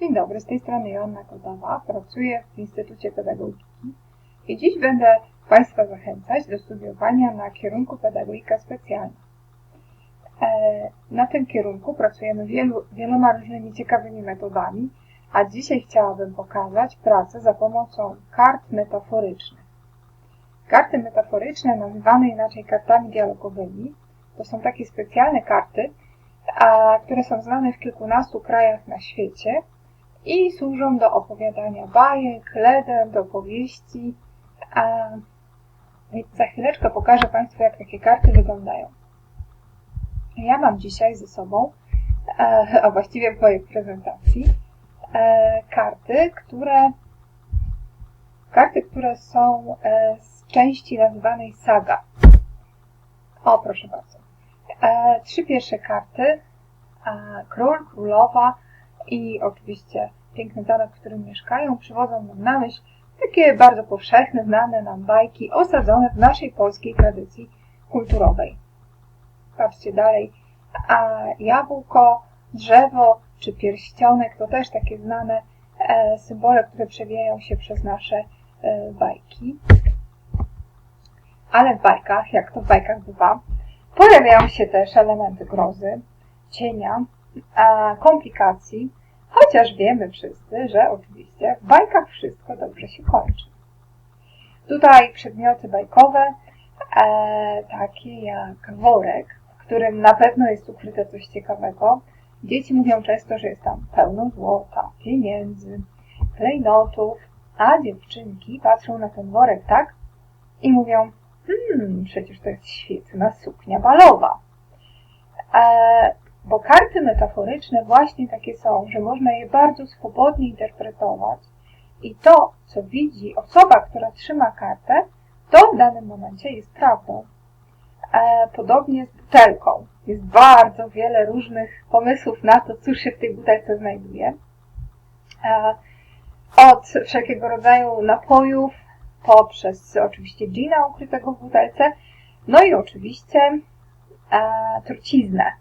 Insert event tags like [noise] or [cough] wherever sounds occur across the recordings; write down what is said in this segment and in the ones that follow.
Dzień dobry, z tej strony Joanna Kodawa, pracuję w Instytucie Pedagogiki i dziś będę Państwa zachęcać do studiowania na kierunku Pedagogika Specjalna. E, na tym kierunku pracujemy wielu, wieloma różnymi ciekawymi metodami, a dzisiaj chciałabym pokazać pracę za pomocą kart metaforycznych. Karty metaforyczne, nazywane inaczej kartami dialogowymi, to są takie specjalne karty, a, które są znane w kilkunastu krajach na świecie i służą do opowiadania bajek, leder, do opowieści. A za chwileczkę pokażę Państwu, jak takie karty wyglądają. Ja mam dzisiaj ze sobą, e, [laughs] a właściwie w mojej prezentacji, e, karty, które karty, które są e, z części nazywanej saga. O, proszę bardzo. Trzy pierwsze karty, król, królowa, i oczywiście piękny zamek, w którym mieszkają, przywodzą nam na myśl takie bardzo powszechne, znane nam bajki osadzone w naszej polskiej tradycji kulturowej. Patrzcie dalej. A jabłko, drzewo czy pierścionek to też takie znane e, symbole, które przewijają się przez nasze e, bajki. Ale w bajkach, jak to w bajkach bywa, pojawiają się też elementy grozy, cienia, komplikacji, chociaż wiemy wszyscy, że oczywiście w bajkach wszystko dobrze się kończy. Tutaj przedmioty bajkowe, e, takie jak worek, w którym na pewno jest ukryte coś ciekawego. Dzieci mówią często, że jest tam pełno złota, pieniędzy, klejnotów, a dziewczynki patrzą na ten worek tak i mówią, hmm, przecież to jest świetna suknia balowa. E, bo karty metaforyczne właśnie takie są, że można je bardzo swobodnie interpretować i to, co widzi osoba, która trzyma kartę, to w danym momencie jest prawdą. E, podobnie z butelką. Jest bardzo wiele różnych pomysłów na to, cóż się w tej butelce znajduje. E, od wszelkiego rodzaju napojów, poprzez oczywiście gina ukrytego w butelce, no i oczywiście e, truciznę.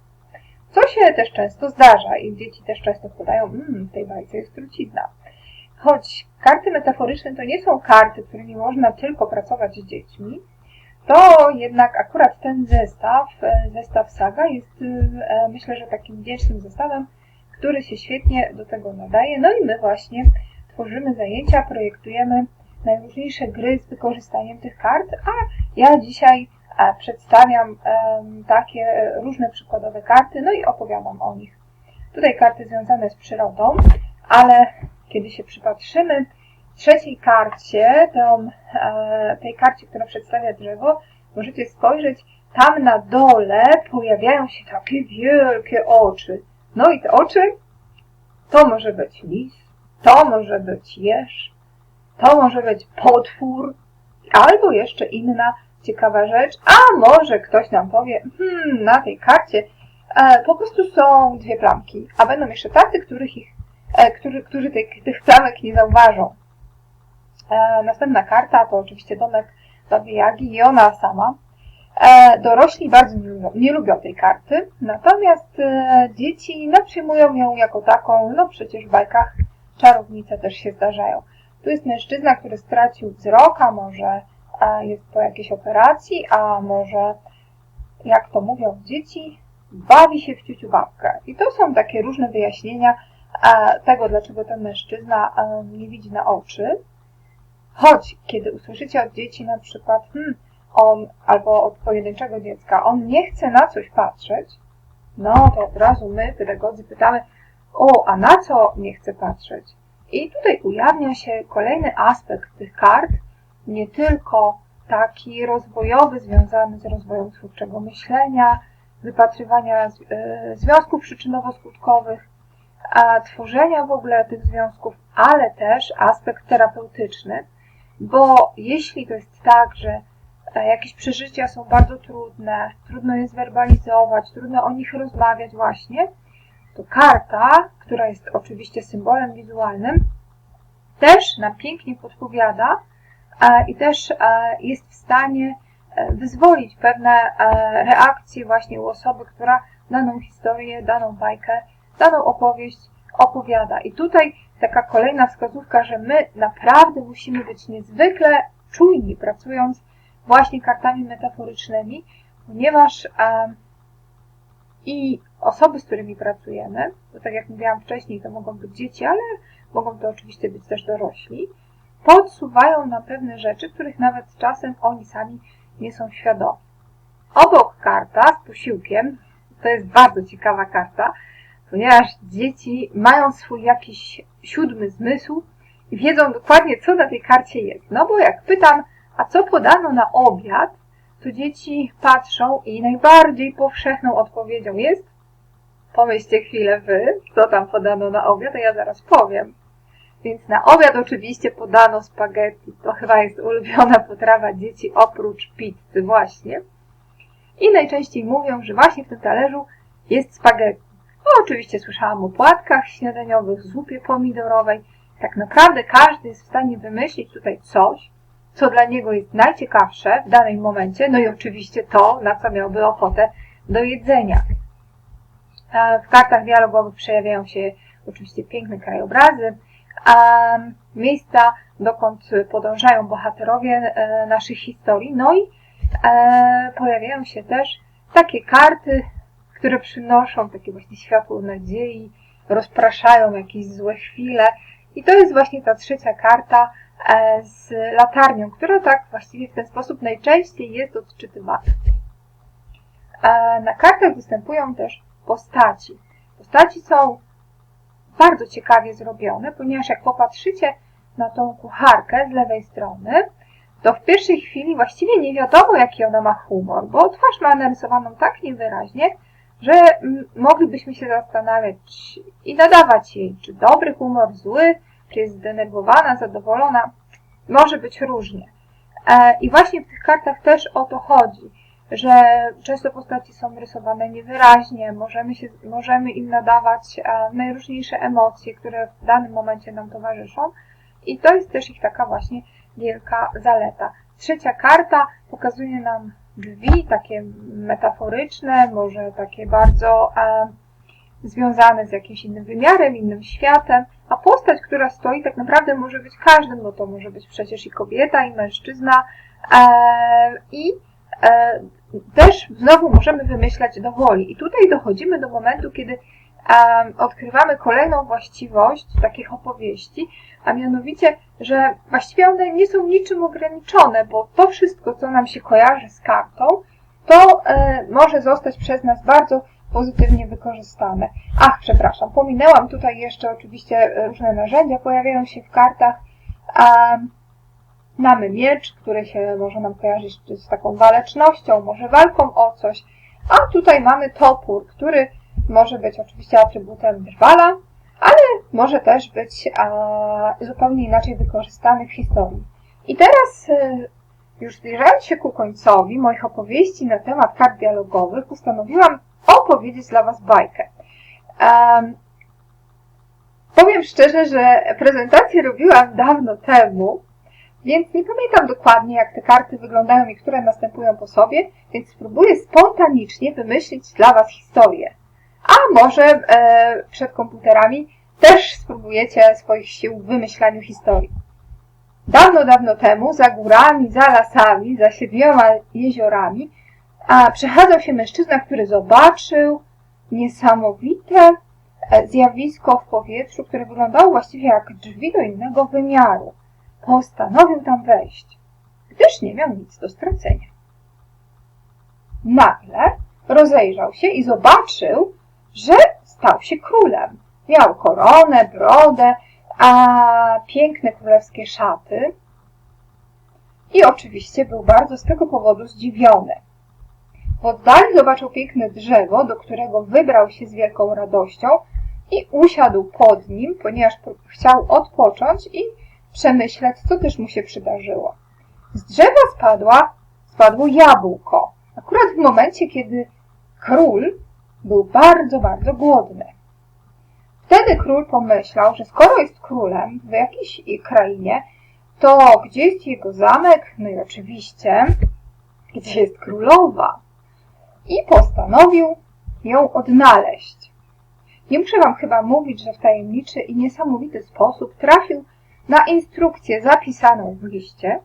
Co się też często zdarza i dzieci też często podają, mmm, w tej bajce jest trucizna. Choć karty metaforyczne to nie są karty, którymi można tylko pracować z dziećmi, to jednak akurat ten zestaw, e, zestaw Saga jest e, myślę, że takim wdzięcznym zestawem, który się świetnie do tego nadaje. No i my właśnie tworzymy zajęcia, projektujemy najróżniejsze gry z wykorzystaniem tych kart, a ja dzisiaj przedstawiam takie różne przykładowe karty, no i opowiadam o nich. Tutaj karty związane z przyrodą, ale kiedy się przypatrzymy trzeciej karcie, tą, e, tej karcie, która przedstawia drzewo, możecie spojrzeć, tam na dole pojawiają się takie wielkie oczy. No i te oczy to może być lis, to może być jeż, to może być potwór, albo jeszcze inna ciekawa rzecz, a może ktoś nam powie, hmm, na tej karcie e, po prostu są dwie plamki, a będą jeszcze tacy, których ich, e, którzy, którzy tych, tych plamek nie zauważą. E, następna karta to oczywiście domek Baby Jagi i ona sama. E, dorośli bardzo nie lubią, nie lubią tej karty, natomiast e, dzieci no, przyjmują ją jako taką, no przecież w bajkach czarownice też się zdarzają. Tu jest mężczyzna, który stracił wzrok, a może jest po jakiejś operacji, a może, jak to mówią dzieci, bawi się w ciuciu babkę. I to są takie różne wyjaśnienia tego, dlaczego ten mężczyzna nie widzi na oczy. Choć, kiedy usłyszycie od dzieci na przykład, hmm, on, albo od pojedynczego dziecka, on nie chce na coś patrzeć, no to od razu my, pedagodzy, pytamy, o, a na co nie chce patrzeć? I tutaj ujawnia się kolejny aspekt tych kart, nie tylko taki rozwojowy, związany z rozwojem twórczego myślenia, wypatrywania e, związków przyczynowo-skutkowych, a tworzenia w ogóle tych związków, ale też aspekt terapeutyczny, bo jeśli to jest tak, że e, jakieś przeżycia są bardzo trudne, trudno je zwerbalizować, trudno o nich rozmawiać właśnie, to karta, która jest oczywiście symbolem wizualnym, też nam pięknie podpowiada, i też jest w stanie e, wyzwolić pewne e, reakcje właśnie u osoby, która daną historię, daną bajkę, daną opowieść opowiada. I tutaj taka kolejna wskazówka, że my naprawdę musimy być niezwykle czujni, pracując właśnie kartami metaforycznymi, ponieważ i osoby, z którymi pracujemy, bo tak jak mówiłam wcześniej, to mogą być dzieci, ale mogą to oczywiście być też dorośli, podsuwają nam pewne rzeczy, których nawet czasem oni sami nie są świadomi. Obok karta z posiłkiem, to jest bardzo ciekawa karta, ponieważ dzieci mają swój jakiś siódmy zmysł i wiedzą dokładnie, co na tej karcie jest. No bo jak pytam, a co podano na obiad, to dzieci patrzą i najbardziej powszechną odpowiedzią jest pomyślcie chwilę wy, co tam podano na obiad, a ja zaraz powiem. Więc na obiad oczywiście podano spaghetti. To chyba jest ulubiona potrawa dzieci oprócz pizzy właśnie. I najczęściej mówią, że właśnie w tym talerzu jest spaghetti. No, oczywiście słyszałam o płatkach śniadaniowych, zupie pomidorowej. Tak naprawdę każdy jest w stanie wymyślić tutaj coś, co dla niego jest najciekawsze w danym momencie, no i oczywiście to, na co miałby ochotę do jedzenia. W kartach dialogowych przejawiają się oczywiście piękne krajobrazy, a miejsca, dokąd podążają bohaterowie e, naszych historii, no i e, pojawiają się też takie karty, które przynoszą takie właśnie światło nadziei, rozpraszają jakieś złe chwile. I to jest właśnie ta trzecia karta e, z latarnią, która tak właściwie w ten sposób najczęściej jest odczytywana. Na kartach występują też postaci. Postaci są bardzo ciekawie zrobione, ponieważ jak popatrzycie na tą kucharkę z lewej strony, to w pierwszej chwili właściwie nie wiadomo, jaki ona ma humor, bo twarz ma narysowaną tak niewyraźnie, że moglibyśmy się zastanawiać i nadawać jej, czy dobry humor, zły, czy jest zdenerwowana, zadowolona. Może być różnie. E, I właśnie w tych kartach też o to chodzi, że często postaci są rysowane niewyraźnie, możemy, się, możemy im nadawać e, najróżniejsze emocje, które w danym momencie nam towarzyszą. I to jest też ich taka właśnie wielka zaleta. Trzecia karta pokazuje nam drzwi, takie metaforyczne, może takie bardzo e, związane z jakimś innym wymiarem, innym światem, a postać, która stoi, tak naprawdę może być każdym, bo to może być przecież i kobieta, i mężczyzna, e, i e, też znowu możemy wymyślać do woli. I tutaj dochodzimy do momentu, kiedy um, odkrywamy kolejną właściwość takich opowieści, a mianowicie, że właściwie one nie są niczym ograniczone, bo to wszystko, co nam się kojarzy z kartą, to e, może zostać przez nas bardzo pozytywnie wykorzystane. Ach, przepraszam, pominęłam tutaj jeszcze oczywiście różne narzędzia, pojawiają się w kartach. Um, Mamy miecz, który się może nam kojarzyć z taką walecznością, może walką o coś. A tutaj mamy topór, który może być oczywiście atrybutem drwala, ale może też być a, zupełnie inaczej wykorzystany w historii. I teraz, y, już zbliżając się ku końcowi moich opowieści na temat kart dialogowych, postanowiłam opowiedzieć dla Was bajkę. Um, powiem szczerze, że prezentację robiłam dawno temu, więc nie pamiętam dokładnie, jak te karty wyglądają i które następują po sobie, więc spróbuję spontanicznie wymyślić dla Was historię. A może e, przed komputerami też spróbujecie swoich sił w wymyślaniu historii. Dawno, dawno temu, za górami, za lasami, za siedmioma jeziorami, a przechadzał się mężczyzna, który zobaczył niesamowite e, zjawisko w powietrzu, które wyglądało właściwie jak drzwi do innego wymiaru postanowił tam wejść, gdyż nie miał nic do stracenia. Nagle rozejrzał się i zobaczył, że stał się królem. Miał koronę, brodę, a piękne królewskie szaty i oczywiście był bardzo z tego powodu zdziwiony. W oddali zobaczył piękne drzewo, do którego wybrał się z wielką radością i usiadł pod nim, ponieważ chciał odpocząć i przemyśleć, co też mu się przydarzyło. Z drzewa spadła, spadło jabłko. Akurat w momencie, kiedy król był bardzo, bardzo głodny. Wtedy król pomyślał, że skoro jest królem w jakiejś krainie, to gdzie jest jego zamek? No i oczywiście, gdzie jest królowa. I postanowił ją odnaleźć. Nie muszę Wam chyba mówić, że w tajemniczy i niesamowity sposób trafił na instrukcję zapisaną w liście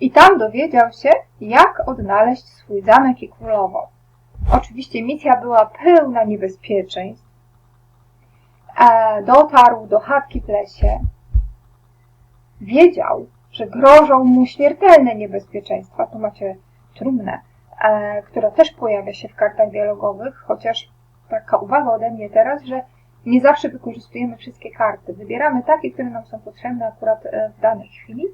i tam dowiedział się, jak odnaleźć swój zamek i królową. Oczywiście misja była pełna niebezpieczeństw. E, dotarł do chatki w lesie. Wiedział, że grożą mu śmiertelne niebezpieczeństwa. Tu macie trumnę, e, która też pojawia się w kartach dialogowych, chociaż taka uwaga ode mnie teraz, że nie zawsze wykorzystujemy wszystkie karty. Wybieramy takie, które nam są potrzebne akurat e, w danej chwili.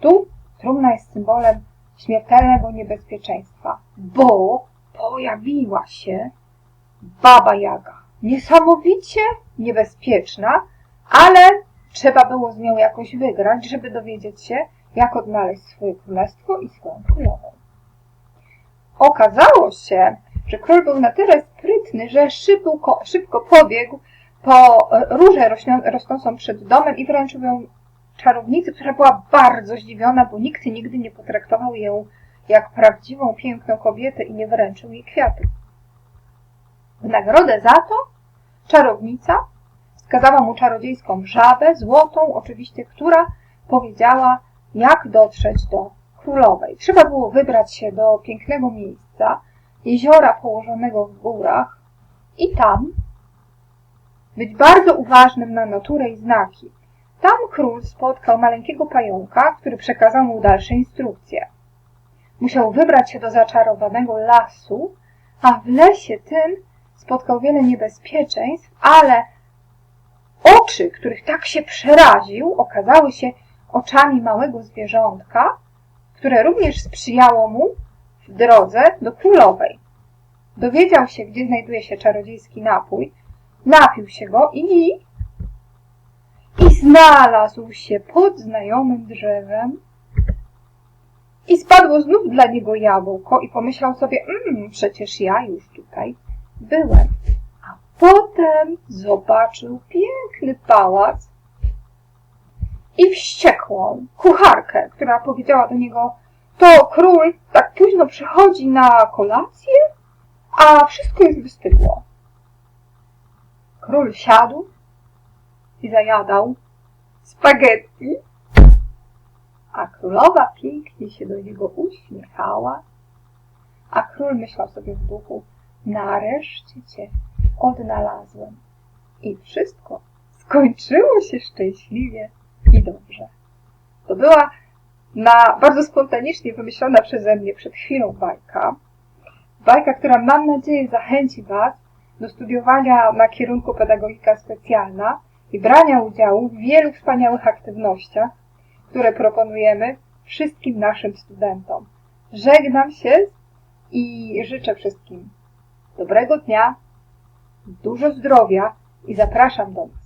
Tu trumna jest symbolem śmiertelnego niebezpieczeństwa, bo pojawiła się Baba Jaga. Niesamowicie niebezpieczna, ale trzeba było z nią jakoś wygrać, żeby dowiedzieć się, jak odnaleźć swoje królestwo i swoją królową. Okazało się, że król był na tyle sprytny, że szybko, szybko pobiegł po róże rosnącą przed domem i wręczył ją czarownicy, która była bardzo zdziwiona, bo nikt nigdy nie potraktował ją jak prawdziwą, piękną kobietę i nie wręczył jej kwiatów. W nagrodę za to czarownica wskazała mu czarodziejską żabę, złotą oczywiście, która powiedziała, jak dotrzeć do królowej. Trzeba było wybrać się do pięknego miejsca, jeziora położonego w górach i tam być bardzo uważnym na naturę i znaki. Tam król spotkał maleńkiego pająka, który przekazał mu dalsze instrukcje. Musiał wybrać się do zaczarowanego lasu, a w lesie tym spotkał wiele niebezpieczeństw, ale oczy, których tak się przeraził, okazały się oczami małego zwierzątka, które również sprzyjało mu w drodze do królowej. Dowiedział się, gdzie znajduje się czarodziejski napój, napił się go i i znalazł się pod znajomym drzewem i spadło znów dla niego jabłko i pomyślał sobie, mmm, przecież ja już tutaj byłem. A potem zobaczył piękny pałac i wściekłą kucharkę, która powiedziała do niego, to król tak późno przychodzi na kolację, a wszystko jest wystygło. Król siadł i zajadał spaghetti, a królowa pięknie się do niego uśmiechała, a król myślał sobie w duchu, nareszcie cię odnalazłem. I wszystko skończyło się szczęśliwie i dobrze. To była na bardzo spontanicznie wymyślona przeze mnie przed chwilą bajka. Bajka, która mam nadzieję zachęci Was do studiowania na kierunku pedagogika specjalna i brania udziału w wielu wspaniałych aktywnościach, które proponujemy wszystkim naszym studentom. Żegnam się i życzę wszystkim dobrego dnia, dużo zdrowia i zapraszam do nas.